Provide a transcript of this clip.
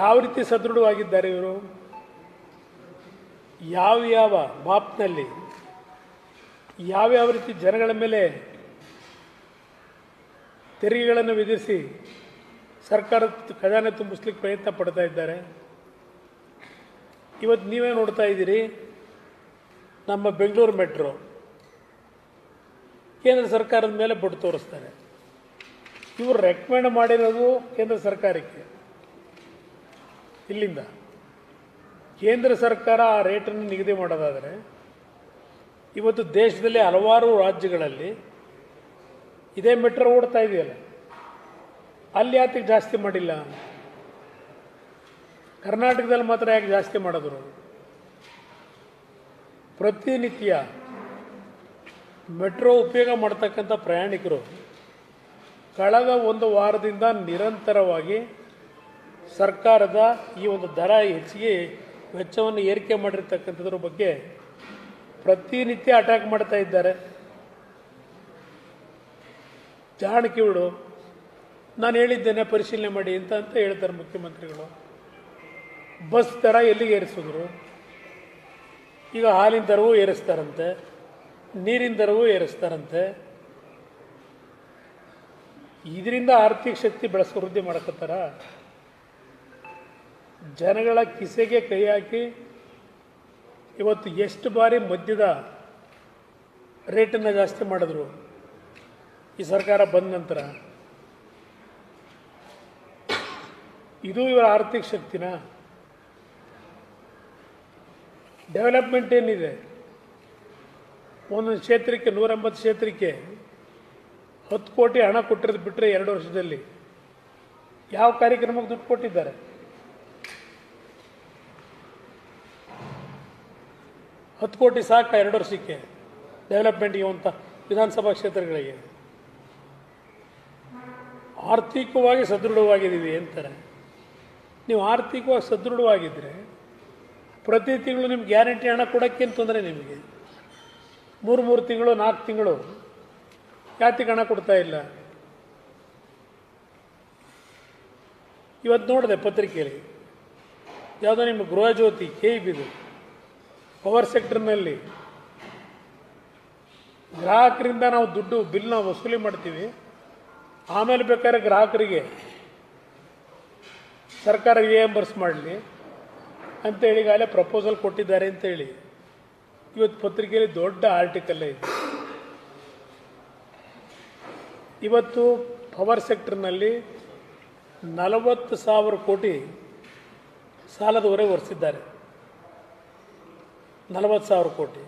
ಯಾವ ರೀತಿ ಸದೃಢವಾಗಿದ್ದಾರೆ ಇವರು? ಯಾವ ಯಾವ ಮಾಪ್ನಲ್ಲಿ ಯಾವ್ಯಾವ ರೀತಿ ಜನಗಳ ಮೇಲೆ ತೆರಿಗೆಗಳನ್ನು ವಿಧಿಸಿ ಸರ್ಕಾರದ ಖಜಾನೆ ತುಂಬಿಸ್ಲಿಕ್ಕೆ ಪ್ರಯತ್ನ ಪಡ್ತಾ ಇದ್ದಾರೆ. ಇವತ್ತು ನೀವೇ ನೋಡ್ತಾ ಇದ್ದೀರಿ, ನಮ್ಮ ಬೆಂಗಳೂರು ಮೆಟ್ರೋ ಕೇಂದ್ರ ಸರ್ಕಾರದ ಮೇಲೆ ಬೊಟ್ಟು ತೋರಿಸ್ತಾರೆ. ಇವರು ರೆಕಮೆಂಡ್ ಮಾಡಿರೋದು ಕೇಂದ್ರ ಸರ್ಕಾರಕ್ಕೆ. ಇಲ್ಲಿಂದ. ಕೇಂದ್ರ ಸರ್ಕಾರ ಆ ರೇಟನ್ನು ನಿಗದಿ ಮಾಡೋದಾದರೆ, ಇವತ್ತು ದೇಶದಲ್ಲಿ ಹಲವಾರು ರಾಜ್ಯಗಳಲ್ಲಿ ಇದೇ ಮೆಟ್ರೋ ಓಡ್ತಾ ಇದೆಯಲ್ಲ, ಅಲ್ಲಿ ಯಾತಕ್ಕೆ ಜಾಸ್ತಿ ಮಾಡಿಲ್ಲ? ಕರ್ನಾಟಕದಲ್ಲಿ ಮಾತ್ರ ಯಾಕೆ ಜಾಸ್ತಿ ಮಾಡಿದ್ರು? ಪ್ರತಿನಿತ್ಯ ಮೆಟ್ರೋ ಉಪಯೋಗ ಮಾಡ್ತಕ್ಕಂಥ ಪ್ರಯಾಣಿಕರು ಕಳೆದ ಒಂದು ವಾರದಿಂದ ನಿರಂತರವಾಗಿ ಸರ್ಕಾರದ ಈ ಒಂದು ದರ ಹೆಚ್ಚಿಗೆ ವೆಚ್ಚವನ್ನು ಏರಿಕೆ ಮಾಡಿರ್ತಕ್ಕಂಥದ್ರ ಬಗ್ಗೆ ಪ್ರತಿನಿತ್ಯ ಅಟ್ಯಾಕ್ ಮಾಡ್ತಾ ಇದ್ದಾರೆ. ಜಾಣಕಿಗಳು ನಾನು ಹೇಳಿದ್ದೇನೆ ಪರಿಶೀಲನೆ ಮಾಡಿ ಅಂತ ಅಂತ ಹೇಳ್ತಾರೆ ಮುಖ್ಯಮಂತ್ರಿಗಳು. ಬಸ್ ದರ ಎಲ್ಲಿಗೆ ಏರಿಸಿದ್ರು? ಈಗ ಹಾಲಿನ ದರವೂ ಏರಿಸ್ತಾರಂತೆ, ನೀರಿನ ದರವೂ ಏರಿಸ್ತಾರಂತೆ. ಇದರಿಂದ ಆರ್ಥಿಕ ಶಕ್ತಿ ಬೆಳೆಸ ವೃದ್ಧಿ ಮಾಡಕತ್ತಾರ? ಜನಗಳ ಕಿಸೆಗೆ ಕೈ ಹಾಕಿ ಇವತ್ತು ಎಷ್ಟು ಬಾರಿ ಮದ್ಯದ ರೇಟನ್ನು ಜಾಸ್ತಿ ಮಾಡಿದ್ರು ಈ ಸರ್ಕಾರ ಬಂದ ನಂತರ? ಇದು ಇವರ ಆರ್ಥಿಕ ಶಕ್ತಿನ? ಡೆವಲಪ್ಮೆಂಟ್ ಏನಿದೆ? ಒಂದೊಂದು ಕ್ಷೇತ್ರಕ್ಕೆ, ನೂರೆಂಬತ್ತು ಕ್ಷೇತ್ರಕ್ಕೆ ಹತ್ತು ಕೋಟಿ ಹಣ ಕೊಟ್ಟಿರೋದು ಬಿಟ್ಟರೆ ಎರಡು ವರ್ಷದಲ್ಲಿ ಯಾವ ಕಾರ್ಯಕ್ರಮಕ್ಕೆ ದುಡ್ಡು ಕೊಟ್ಟಿದ್ದಾರೆ? ಹತ್ತು ಕೋಟಿ ಸಾಕ, ಎರಡು ವರ್ಷಕ್ಕೆ ಡೆವಲಪ್ಮೆಂಟ್ಗೆ ಅಂತ ವಿಧಾನಸಭಾ ಕ್ಷೇತ್ರಗಳಿಗೆ. ಆರ್ಥಿಕವಾಗಿ ಸದೃಢವಾಗಿದ್ದೀವಿ ಅಂತಾರೆ. ನೀವು ಆರ್ಥಿಕವಾಗಿ ಸದೃಢವಾಗಿದ್ದರೆ ಪ್ರತಿ ತಿಂಗಳು ನಿಮ್ಗೆ ಗ್ಯಾರಂಟಿ ಹಣ ಕೊಡೋಕ್ಕೇನು ತೊಂದರೆ ನಿಮಗೆ? ಮೂರು ಮೂರು ತಿಂಗಳು, ನಾಲ್ಕು ತಿಂಗಳು ಯಾತಿಗೆ ಹಣ ಕೊಡ್ತಾ ಇಲ್ಲ? ಇವತ್ತು ನೋಡಿದೆ ಪತ್ರಿಕೆಯಲ್ಲಿ, ಯಾವುದೋ ನಿಮ್ಮ ಗೃಹಜ್ಯೋತಿ ಕೆ ಇ ಪವರ್ ಸೆಕ್ಟರ್ನಲ್ಲಿ ಗ್ರಾಹಕರಿಂದ ನಾವು ದುಡ್ಡು, ಬಿಲ್ನ ವಸೂಲಿ ಮಾಡ್ತೀವಿ. ಆಮೇಲೆ ಬೇಕಾದ್ರೆ ಗ್ರಾಹಕರಿಗೆ ಸರ್ಕಾರ ರಿಯಂಬರ್ಸ್ ಮಾಡಲಿ. ಅಂತೇಳಿ ಈಗಾಗಲೇ ಪ್ರಪೋಸಲ್ ಕೊಟ್ಟಿದ್ದಾರೆ ಅಂತೇಳಿ. ಇವತ್ತು ಪತ್ರಿಕೆಯಲ್ಲಿ ದೊಡ್ಡ ಆರ್ಟಿಕಲ್ ಇದೆ. ಇವತ್ತು ಪವರ್ ಸೆಕ್ಟರ್ನಲ್ಲಿ ನಲವತ್ತು ಸಾವಿರ ಕೋಟಿ ಸಾಲದ ಒರೆಸಿದ್ದಾರೆ. ನಲವತ್ತು ಸಾವಿರ ಕೋಟಿ.